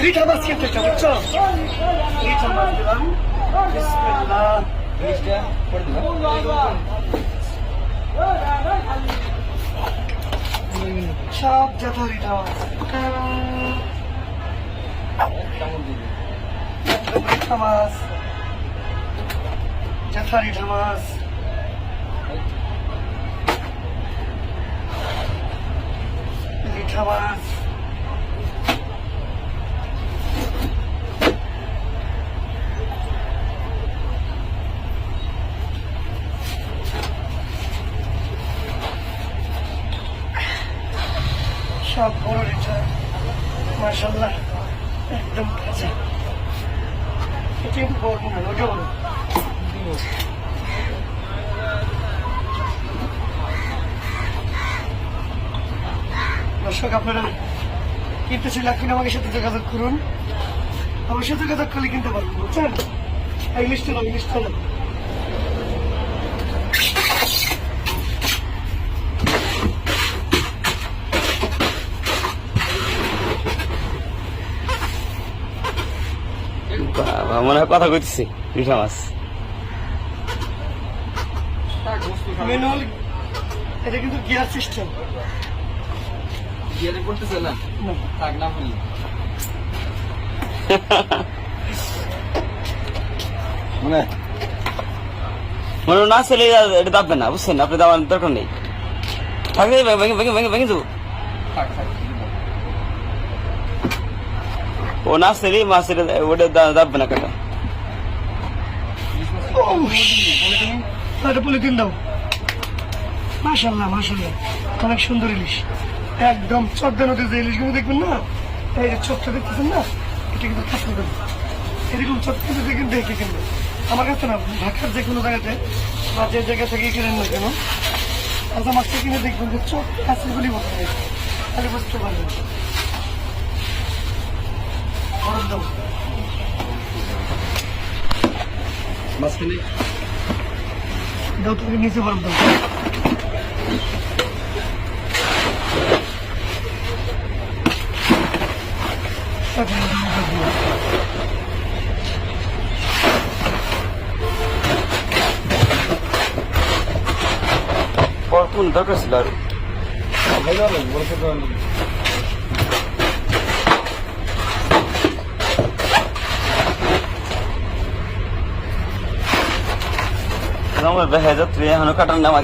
রিঠা মাছ খেতে চাও, বুঝছ? রিঠা মাছ দিলাম। বিসমিল্লাহ। জিনিসটা করে দিলাম। সব যত রিঠা মাছ রিঠা মাছ জ্যাঠা রিঠা মাছ মাছ সব বড় মাসাল্লাহ একদম কাঁচা। এটা বড় দর্শক, আপনারা কিনতে চাইলে আপনি আমাকে সাথে যোগাযোগ করুন। আমার সাথে যোগাযোগ করলে কিনতে পারবেন বুঝছেন নাও, এই মনে হয় কথা কইতেছি রিঠা মাছ। এটা কিন্তু গিয়ার সিস্টেম করতেছে না? বললি মানে? মনে না চলে এটা দাববে না বুঝছেন? আপনি দাবার দরকার নেই। থাকলে ভেঙে ভেঙে ভেঙে ভেঙে দেবো থাক থাক। ও না চলে মাছের ওটা দাববে না কাটা পলিথিন দাও মাশাল্লাহ মাশাল্লাহ অনেক সুন্দর ইলিশ একদম চদ্দা নদীর যে ইলিশগুলো দেখবেন না এই দেখতেছেন না এটা কিন্তু থাকতে পারে এরকম চোখ কিন্তু দেখেন দেখে কিনবে আমার কাছে না ঢাকার যে কোনো জায়গাতে বা যে জায়গা থেকে কিনেন না কেন তাজা মাছটা কিনে দেখবেন চোখ কাছেগুলি বসে মাঝখানে। দাও তুমি নিচে বরফ দাও কোন দরকার ছিল আর? ভালো হবে আমার বেহায় যাত্রী এখনও কাটার নাম